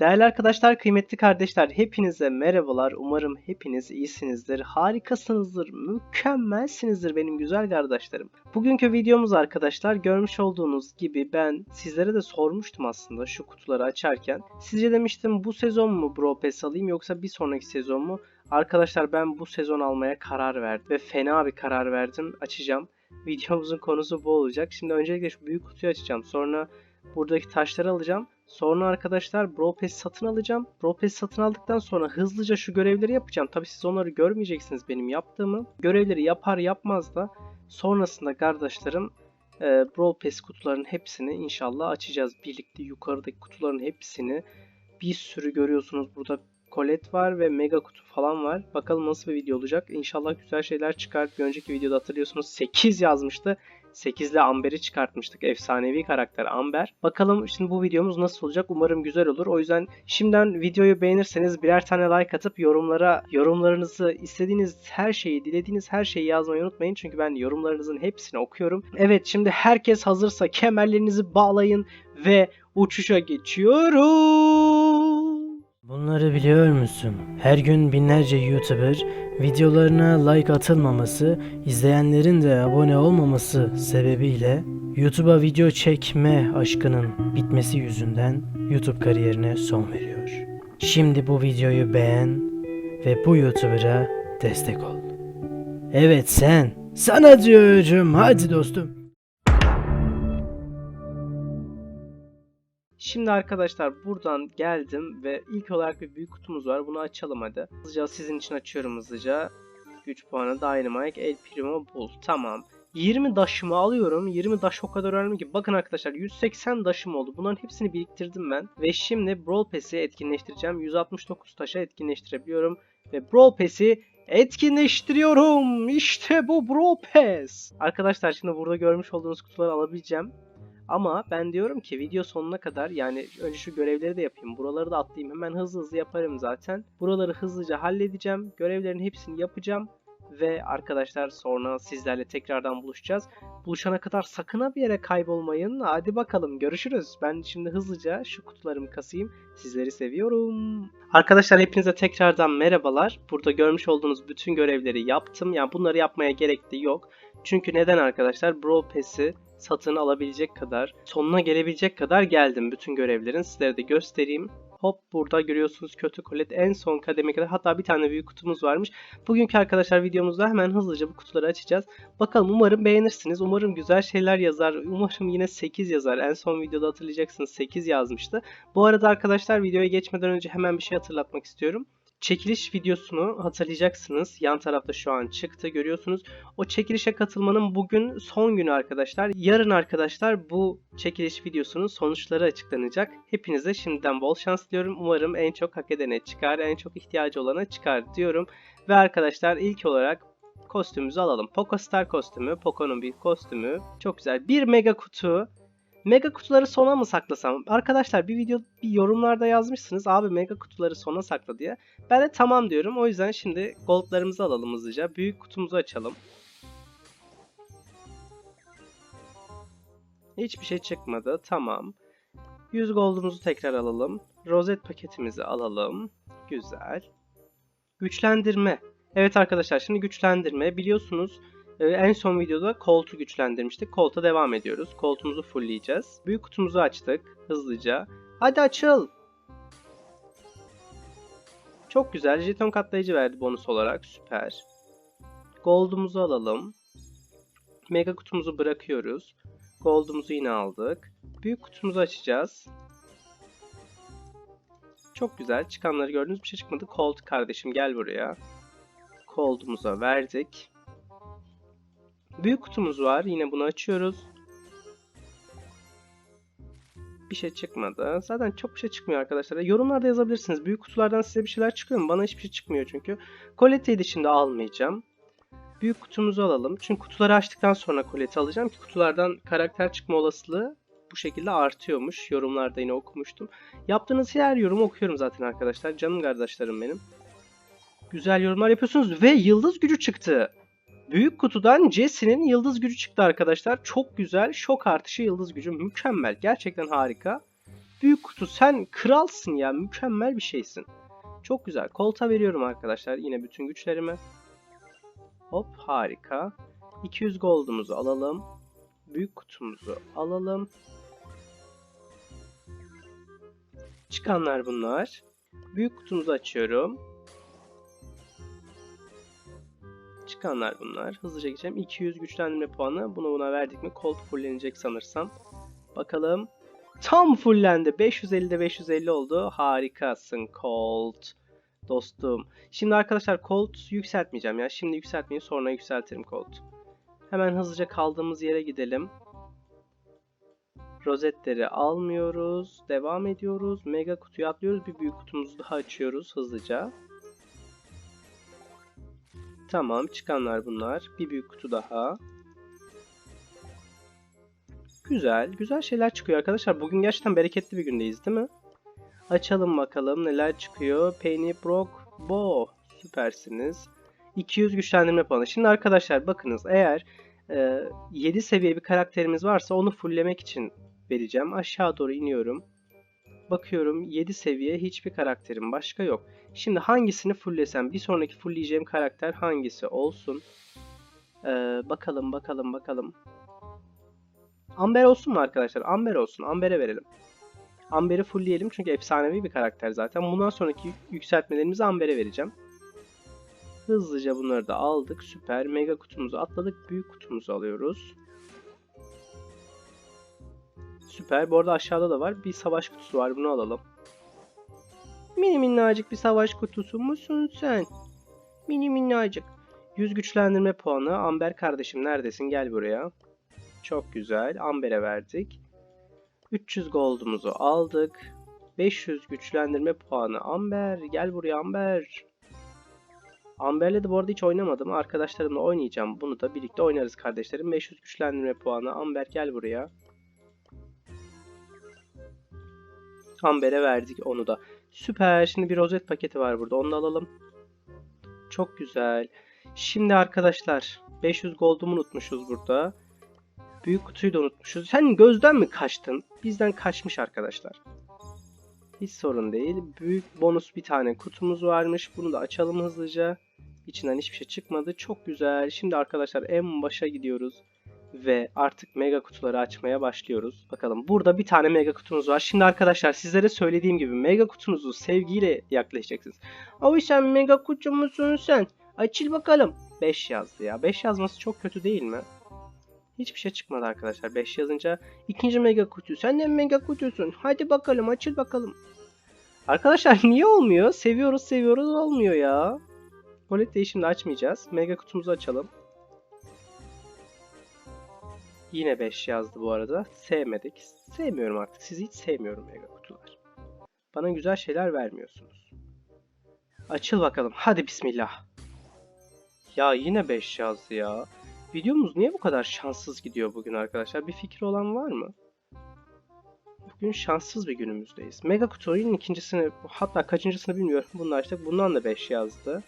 Değerli arkadaşlar, kıymetli kardeşler, hepinize merhabalar. Umarım hepiniz iyisinizdir, harikasınızdır, mükemmelsinizdir benim güzel kardeşlerim. Bugünkü videomuz arkadaşlar görmüş olduğunuz gibi ben sizlere de sormuştum aslında şu kutuları açarken. Sizce demiştim bu sezon mu Bro Pass alayım yoksa bir sonraki sezon mu? Arkadaşlar ben bu sezon almaya karar verdim ve fena bir karar verdim. Açacağım. Videomuzun konusu bu olacak. Şimdi öncelikle şu büyük kutuyu açacağım. Sonra buradaki taşları alacağım. Sonra arkadaşlar Brawl Pass satın alacağım. Brawl Pass satın aldıktan sonra hızlıca şu görevleri yapacağım. Tabi siz onları görmeyeceksiniz benim yaptığımı. Görevleri yapar yapmaz da sonrasında kardeşlerim e, Brawl Pass kutularının hepsini inşallah açacağız. Birlikte yukarıdaki kutuların hepsini bir sürü görüyorsunuz. Burada Colette var ve Mega kutu falan var. Bakalım nasıl bir video olacak. İnşallah güzel şeyler çıkar. Bir önceki videoda hatırlıyorsunuz 8 yazmıştı. 8 ile Amber'i çıkartmıştık. Efsanevi karakter Amber. Bakalım şimdi bu videomuz nasıl olacak? Umarım güzel olur. O yüzden şimdiden videoyu beğenirseniz birer tane like atıp yorumlara yorumlarınızı istediğiniz her şeyi, dilediğiniz her şeyi yazmayı unutmayın. Çünkü ben yorumlarınızın hepsini okuyorum. Evet şimdi herkes hazırsa kemerlerinizi bağlayın ve uçuşa geçiyoruz. Bunları biliyor musun? Her gün binlerce YouTuber videolarına like atılmaması, izleyenlerin de abone olmaması sebebiyle YouTube'a video çekme aşkının bitmesi yüzünden YouTube kariyerine son veriyor. Şimdi bu videoyu beğen ve bu YouTuber'a destek ol. Evet sen, sana diyorum hadi dostum. Şimdi arkadaşlar buradan geldim ve ilk olarak bir büyük kutumuz var. Bunu açalım hadi. Hızlıca sizin için açıyorum hızlıca. Güç puanı Dynamite, El Primo, Bull. Tamam. 20 daşımı alıyorum. 20 daş o kadar önemli ki. Bakın arkadaşlar 180 daşım oldu. Bunların hepsini biriktirdim ben. Ve şimdi Brawl Pass'i etkinleştireceğim. 169 taşa etkinleştirebiliyorum. Ve Brawl Pass'i etkinleştiriyorum. İşte bu Brawl Pass. Arkadaşlar şimdi burada görmüş olduğunuz kutuları alabileceğim. Ama ben diyorum ki video sonuna kadar yani önce şu görevleri de yapayım. Buraları da atlayayım. Hemen hızlı hızlı yaparım zaten. Buraları hızlıca halledeceğim. Görevlerin hepsini yapacağım. Ve arkadaşlar sonra sizlerle tekrardan buluşacağız. Buluşana kadar sakın bir yere kaybolmayın. Hadi bakalım görüşürüz. Ben şimdi hızlıca şu kutularımı kasayım. Sizleri seviyorum. Arkadaşlar hepinize tekrardan merhabalar. Burada görmüş olduğunuz bütün görevleri yaptım. Yani bunları yapmaya gerek de yok. Çünkü neden arkadaşlar? Brawl Pass'i satın alabilecek kadar, sonuna gelebilecek kadar geldim bütün görevlerin. Sizlere de göstereyim. Hop burada görüyorsunuz kötü kolet en son kademe kadar hatta bir tane büyük kutumuz varmış. Bugünkü arkadaşlar videomuzda hemen hızlıca bu kutuları açacağız. Bakalım umarım beğenirsiniz. Umarım güzel şeyler yazar. Umarım yine 8 yazar. En son videoda hatırlayacaksınız 8 yazmıştı. Bu arada arkadaşlar videoya geçmeden önce hemen bir şey hatırlatmak istiyorum. Çekiliş videosunu hatırlayacaksınız. Yan tarafta şu an çıktı görüyorsunuz. O çekilişe katılmanın bugün son günü arkadaşlar. Yarın arkadaşlar bu çekiliş videosunun sonuçları açıklanacak. Hepinize şimdiden bol şans diliyorum. Umarım en çok hak edene çıkar, en çok ihtiyacı olana çıkar diyorum. Ve arkadaşlar ilk olarak kostümümüzü alalım. Poco Star kostümü, Poco'nun bir kostümü. Çok güzel. Bir mega kutu. Mega kutuları sona mı saklasam? Arkadaşlar bir video bir yorumlarda yazmışsınız abi mega kutuları sona sakla diye. Ben de tamam diyorum. O yüzden şimdi goldlarımızı alalım hızlıca. Büyük kutumuzu açalım. Hiçbir şey çıkmadı. Tamam. 100 goldumuzu tekrar alalım. Rozet paketimizi alalım. Güzel. Güçlendirme. Evet arkadaşlar şimdi güçlendirme. Biliyorsunuz en son videoda koltu güçlendirmiştik. Kolta devam ediyoruz. Koltuğumuzu fullleyeceğiz. Büyük kutumuzu açtık hızlıca. Hadi açıl. Çok güzel. Jeton katlayıcı verdi bonus olarak. Süper. Gold'umuzu alalım. Mega kutumuzu bırakıyoruz. Gold'umuzu yine aldık. Büyük kutumuzu açacağız. Çok güzel. Çıkanları gördünüz bir şey çıkmadı. Colt kardeşim gel buraya. Cold'umuza verdik. Büyük kutumuz var. Yine bunu açıyoruz. Bir şey çıkmadı. Zaten çok bir şey çıkmıyor arkadaşlar. Yorumlarda yazabilirsiniz. Büyük kutulardan size bir şeyler çıkıyor mu? Bana hiçbir şey çıkmıyor çünkü. Colette'yi de şimdi almayacağım. Büyük kutumuzu alalım. Çünkü kutuları açtıktan sonra Colette alacağım ki kutulardan karakter çıkma olasılığı bu şekilde artıyormuş. Yorumlarda yine okumuştum. Yaptığınız her yorumu okuyorum zaten arkadaşlar. Canım kardeşlerim benim. Güzel yorumlar yapıyorsunuz ve yıldız gücü çıktı. Büyük kutudan Jesse'nin yıldız gücü çıktı arkadaşlar. Çok güzel. Şok artışı yıldız gücü. Mükemmel. Gerçekten harika. Büyük kutu sen kralsın ya. Mükemmel bir şeysin. Çok güzel. Kolta veriyorum arkadaşlar. Yine bütün güçlerimi. Hop harika. 200 gold'umuzu alalım. Büyük kutumuzu alalım. Çıkanlar bunlar. Büyük kutumuzu açıyorum. Çıkanlar bunlar. Hızlıca geçelim. 200 güçlendirme puanı. Bunu buna verdik mi? Colt fullenecek sanırsam. Bakalım. Tam fullendi. 550'de 550 oldu. Harikasın Colt. Dostum. Şimdi arkadaşlar Colt yükseltmeyeceğim ya. Şimdi yükseltmeyin sonra yükseltirim Colt. Hemen hızlıca kaldığımız yere gidelim. Rozetleri almıyoruz. Devam ediyoruz. Mega kutuyu atlıyoruz. Bir büyük kutumuzu daha açıyoruz hızlıca. Tamam çıkanlar bunlar. Bir büyük kutu daha. Güzel. Güzel şeyler çıkıyor arkadaşlar. Bugün gerçekten bereketli bir gündeyiz değil mi? Açalım bakalım neler çıkıyor. Penny Brock Bo. Süpersiniz. 200 güçlendirme puanı. Şimdi arkadaşlar bakınız eğer e, 7 seviye bir karakterimiz varsa onu fulllemek için vereceğim. Aşağı doğru iniyorum. Bakıyorum 7 seviye hiçbir karakterim başka yok. Şimdi hangisini fulllesem bir sonraki fullleyeceğim karakter hangisi olsun? Ee, bakalım bakalım bakalım. Amber olsun mu arkadaşlar? Amber olsun. Amber'e verelim. Amber'i fullleyelim çünkü efsanevi bir karakter zaten. Bundan sonraki yükseltmelerimizi Amber'e vereceğim. Hızlıca bunları da aldık. Süper. Mega kutumuzu atladık. Büyük kutumuzu alıyoruz. Süper. Bu arada aşağıda da var. Bir savaş kutusu var. Bunu alalım. Mini minnacık bir savaş kutusu musun sen? Mini minnacık. 100 güçlendirme puanı. Amber kardeşim neredesin? Gel buraya. Çok güzel. Amber'e verdik. 300 gold'umuzu aldık. 500 güçlendirme puanı. Amber gel buraya Amber. Amber'le de bu arada hiç oynamadım. Arkadaşlarımla oynayacağım. Bunu da birlikte oynarız kardeşlerim. 500 güçlendirme puanı. Amber gel buraya. Amber'e verdik onu da. Süper. Şimdi bir rozet paketi var burada. Onu da alalım. Çok güzel. Şimdi arkadaşlar 500 gold'umu unutmuşuz burada. Büyük kutuyu da unutmuşuz. Sen gözden mi kaçtın? Bizden kaçmış arkadaşlar. Hiç sorun değil. Büyük bonus bir tane kutumuz varmış. Bunu da açalım hızlıca. İçinden hiçbir şey çıkmadı. Çok güzel. Şimdi arkadaşlar en başa gidiyoruz. Ve artık mega kutuları açmaya başlıyoruz. Bakalım burada bir tane mega kutumuz var. Şimdi arkadaşlar sizlere söylediğim gibi mega kutunuzu sevgiyle yaklaşacaksınız. Abi sen mega kutu musun sen? Açıl bakalım. 5 yazdı ya. 5 yazması çok kötü değil mi? Hiçbir şey çıkmadı arkadaşlar 5 yazınca. ikinci mega kutu. Sen de mega kutusun. Hadi bakalım açıl bakalım. Arkadaşlar niye olmuyor? Seviyoruz seviyoruz olmuyor ya. Colette'yi şimdi açmayacağız. Mega kutumuzu açalım. Yine 5 yazdı bu arada. Sevmedik. Sevmiyorum artık. Sizi hiç sevmiyorum mega kutular. Bana güzel şeyler vermiyorsunuz. Açıl bakalım. Hadi bismillah. Ya yine 5 yazdı ya. Videomuz niye bu kadar şanssız gidiyor bugün arkadaşlar? Bir fikri olan var mı? Bugün şanssız bir günümüzdeyiz. Mega kutunun ikincisini hatta kaçıncısını bilmiyorum. Bunu açtık. Bundan da 5 yazdı.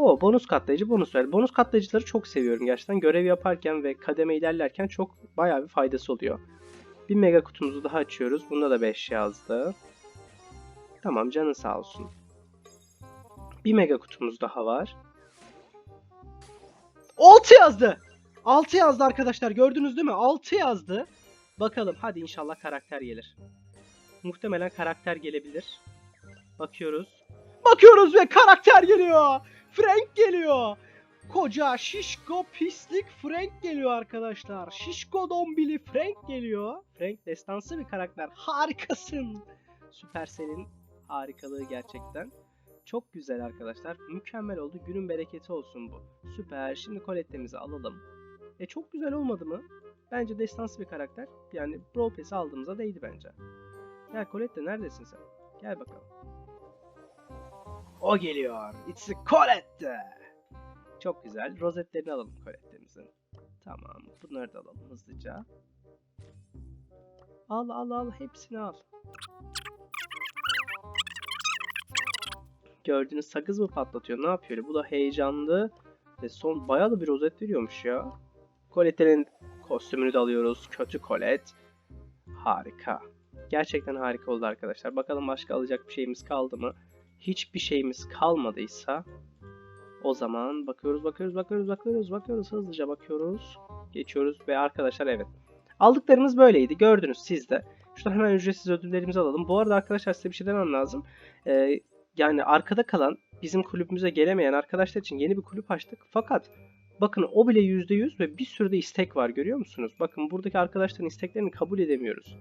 O bonus katlayıcı bonus verdi. Bonus katlayıcıları çok seviyorum gerçekten. Görev yaparken ve kademe ilerlerken çok bayağı bir faydası oluyor. Bir mega kutumuzu daha açıyoruz. Bunda da 5 yazdı. Tamam canın sağ olsun. Bir mega kutumuz daha var. 6 yazdı. 6 yazdı arkadaşlar. Gördünüz değil mi? 6 yazdı. Bakalım. Hadi inşallah karakter gelir. Muhtemelen karakter gelebilir. Bakıyoruz. Bakıyoruz ve karakter geliyor. Frank geliyor. Koca şişko pislik Frank geliyor arkadaşlar. Şişko dombili Frank geliyor. Frank destansı bir karakter. Harikasın. Supercell'in harikalığı gerçekten. Çok güzel arkadaşlar. Mükemmel oldu. Günün bereketi olsun bu. Süper. Şimdi Colette'mizi alalım. E çok güzel olmadı mı? Bence destansı bir karakter. Yani Brawl Pass'i aldığımıza değdi bence. Gel Colette neredesin sen? Gel bakalım. O geliyor. It's Colette. Çok güzel. Rozetlerini alalım Colette'mizin. Tamam. Bunları da alalım hızlıca. Al al al. Hepsini al. Gördüğünüz sakız mı patlatıyor? Ne yapıyor? Bu da heyecanlı. Ve son bayağı da bir rozet veriyormuş ya. Colette'nin kostümünü de alıyoruz. Kötü Colette. Harika. Gerçekten harika oldu arkadaşlar. Bakalım başka alacak bir şeyimiz kaldı mı? Hiçbir şeyimiz kalmadıysa o zaman bakıyoruz, bakıyoruz, bakıyoruz, bakıyoruz, bakıyoruz. Hızlıca bakıyoruz. Geçiyoruz ve arkadaşlar evet. Aldıklarımız böyleydi. Gördünüz siz de. Şuradan hemen ücretsiz ödüllerimizi alalım. Bu arada arkadaşlar size bir şey demem lazım. Ee, yani arkada kalan, bizim kulübümüze gelemeyen arkadaşlar için yeni bir kulüp açtık. Fakat bakın o bile %100 ve bir sürü de istek var görüyor musunuz? Bakın buradaki arkadaşların isteklerini kabul edemiyoruz.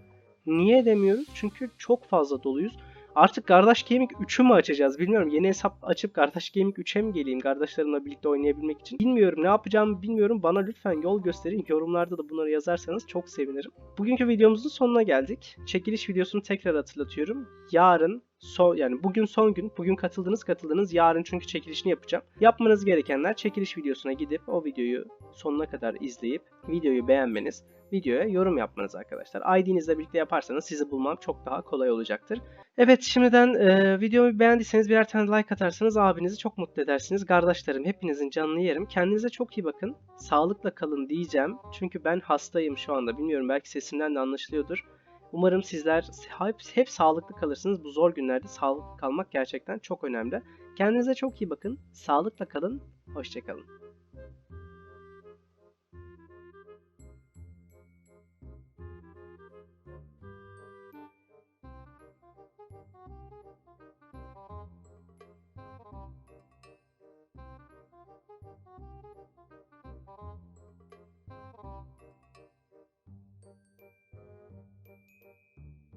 Niye edemiyoruz? Çünkü çok fazla doluyuz. Artık Kardeş Gaming 3'ü mü açacağız bilmiyorum. Yeni hesap açıp Kardeş Gaming 3'e mi geleyim kardeşlerimle birlikte oynayabilmek için? Bilmiyorum ne yapacağımı bilmiyorum. Bana lütfen yol gösterin. Yorumlarda da bunları yazarsanız çok sevinirim. Bugünkü videomuzun sonuna geldik. Çekiliş videosunu tekrar hatırlatıyorum. Yarın son yani bugün son gün. Bugün katıldınız katıldınız. Yarın çünkü çekilişini yapacağım. Yapmanız gerekenler çekiliş videosuna gidip o videoyu sonuna kadar izleyip videoyu beğenmeniz, videoya yorum yapmanız arkadaşlar. ID'nizle birlikte yaparsanız sizi bulmam çok daha kolay olacaktır. Evet şimdiden e, videomu beğendiyseniz birer tane like atarsanız abinizi çok mutlu edersiniz. Kardeşlerim hepinizin canını yerim. Kendinize çok iyi bakın. Sağlıkla kalın diyeceğim. Çünkü ben hastayım şu anda. Bilmiyorum belki sesimden de anlaşılıyordur. Umarım sizler hep, hep sağlıklı kalırsınız. Bu zor günlerde sağlıklı kalmak gerçekten çok önemli. Kendinize çok iyi bakın. Sağlıkla kalın. Hoşçakalın.